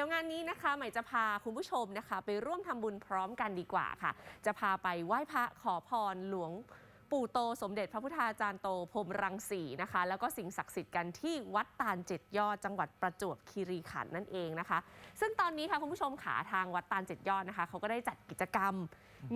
ดี๋ยวงานนี้นะคะใหม่จะพาคุณผู้ชมนะคะ ไปร่วมทำบุญพร้อมกันดีกว่าค่ะ จะพาไปไหว้พระขอพรหลวงปู่โตสมเด็จพระพุทธาจารย์โตพรมรังสีนะคะ แล้วก็สิ่งศักดิ์สิทธิ์กันที่วัดตาลเจ็ดยอดจังหวัดประจวบคีรีขันธ์นั่นเองนะคะ ซึ่งตอนนี้ค่ะคุณผู้ชมขาทางวัดตาลเจ็ดยอดนะคะเขาก็ได้จัดกิจกรรม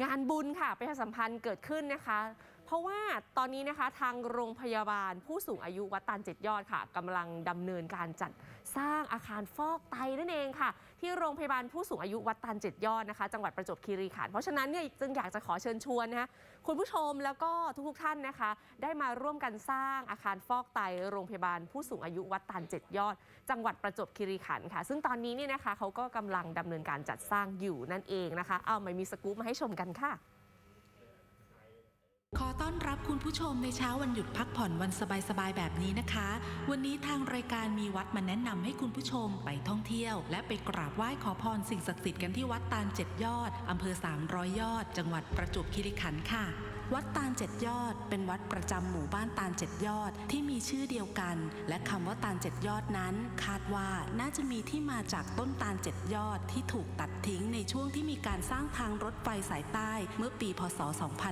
งานบุญค่ะประชาสัมพันธ์เกิดขึ้นนะคะ เพราะว่าตอนนี้นะคะทางโรงพยาบาลผู้สูงอายุวัดตาลเจ็ดยอดค่ะกำลังดำเนินการจัดสร้างอาคารฟอกไตนั่นเองค่ะ ที่โรงพยาบาลผู้สูงอายุวัดตาลเจ็ดยอดนะคะ จังหวัดประจวบคีรีขันธ์เพราะฉะนั้นเนี่ยจึงอยากจะขอเชิญชวนนะคะคุณผู้ชมแล้วก็ทุกๆท่านนะคะ ได้มาร่วมกันสร้างอาคารฟอกไต โรงพยาบาลผู้สูงอายุวัดตาลเจ็ดยอด จังหวัดประจวบคีรีขันธ์ค่ะ ซึ่งตอนนี้เนี่ยนะคะเขาก็กำลังดำเนินการจัดสร้างอยู่นั่นเองนะคะ เอาไม่มีสกู๊ปมาให้ชมกันค่ะ ขอต้อนรับคุณผู้ชมในเช้าวันหยุดพักผ่อนวันสบายๆแบบนี้นะคะ วันนี้ทางรายการมีวัดมาแนะนำให้คุณผู้ชมไปท่องเที่ยว และไปกราบไหว้ขอพรสิ่งศักดิ์สิทธิ์กันที่วัดตาลเจ็ดยอด อำเภอ300ยอด จังหวัดประจวบคีรีขันธ์ค่ะ วัดตาลเจ็ดยอด เป็นวัดประจำหมู่บ้านตาลเจ็ดยอดที่มีชื่อเดียวกัน และคำว่าตาลเจ็ดยอดนั้น คาดว่าน่าจะมีที่มาจากต้นตาลเจ็ดยอดที่ถูกตัดทิ้งในช่วงที่มีการสร้างทางรถไฟสายใต้เมื่อปีพศ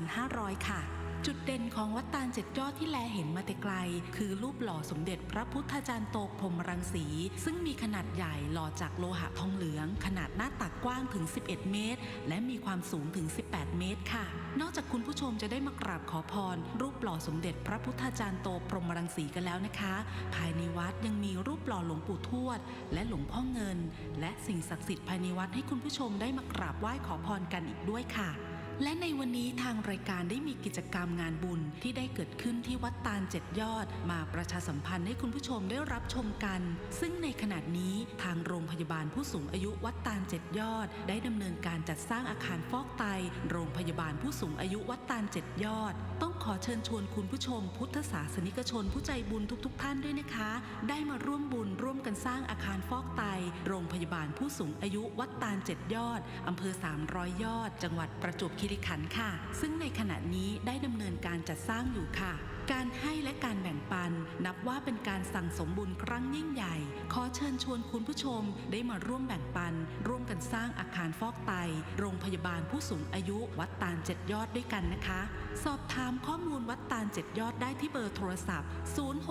2500 ค่ะ จุดเด่นของวัดตาลเจ็ดยอดที่แลเห็นมาแต่ไกล คือรูปหล่อสมเด็จพระพุทธจารย์โตพรมรังสี ซึ่งมีขนาดใหญ่หล่อจากโลหะทองเหลือง ขนาดหน้าตักกว้างถึง 11 เมตร และมีความสูงถึง 18 เมตรค่ะ นอกจากคุณผู้ชมจะได้มากราบขอพร รูปหล่อสมเด็จพระพุทธจารย์โตพรมรังสีกันแล้วนะคะ ภายในวัดยังมีรูปหล่อหลวงปู่ทวด และหลวงพ่อเงิน และสิ่งศักดิ์สิทธิ์ภายในวัดให้คุณผู้ชมได้มากราบไหว้ขอพรกันอีกด้วยค่ะ และในวันนี้ทางรายการได้มีกิจกรรมงานบุญที่ได้เกิดขึ้นที่วัดตาลเจ็ดยอด มาประชาสัมพันธ์ให้คุณผู้ชมได้รับชมกัน ซึ่งในขณะนี้ทางโรงพยาบาลผู้สูงอายุวัดตาลเจ็ดยอด ได้ดำเนินการจัดสร้างอาคารฟอกไต โรงพยาบาลผู้สูงอายุวัดตาลเจ็ดยอดต้อง ขอเชิญชวนคุณผู้ชม พุทธศาสนิกชนผู้ใจบุญทุกๆท่านด้วยนะคะ ได้มาร่วมบุญร่วมกันสร้างอาคารฟอกไต โรงพยาบาลผู้สูงอายุวัดตาลเจ็ดยอด อำเภอ 300 ยอด จังหวัดประจวบคีรีขันธ์ค่ะ ซึ่งในขณะนี้ได้ดำเนินการจัดสร้างอยู่ค่ะ การให้และการแบ่งปัน นับว่าเป็นการสั่งสมบุญครั้งยิ่งใหญ่ ขอเชิญชวนคุณผู้ชมได้มาร่วมแบ่งปัน ร่วมกันสร้างอาคารฟอกไต โรงพยาบาลผู้สูงอายุวัดตาลเจ็ดยอดด้วยกันนะคะ สอบถามข้อมูลวัดตาลเจ็ดยอดได้ที่เบอร์โทรศัพท์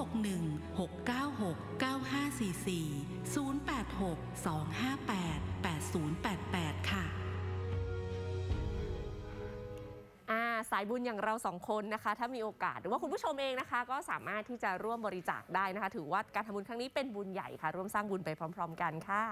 061 696 9544 086 258 8088ายบุญอย่างเราสองคนนะคะ ถ้ามีโอกาสหรือว่าคุณผู้ชมเองนะคะ ก็สามารถที่จะร่วมบริจาคได้นะคะ ถือว่าการทำบุญครั้งนี้เป็นบุญใหญ่ค่ะ ร่วมสร้างบุญไปพร้อม ๆ กันค่ะ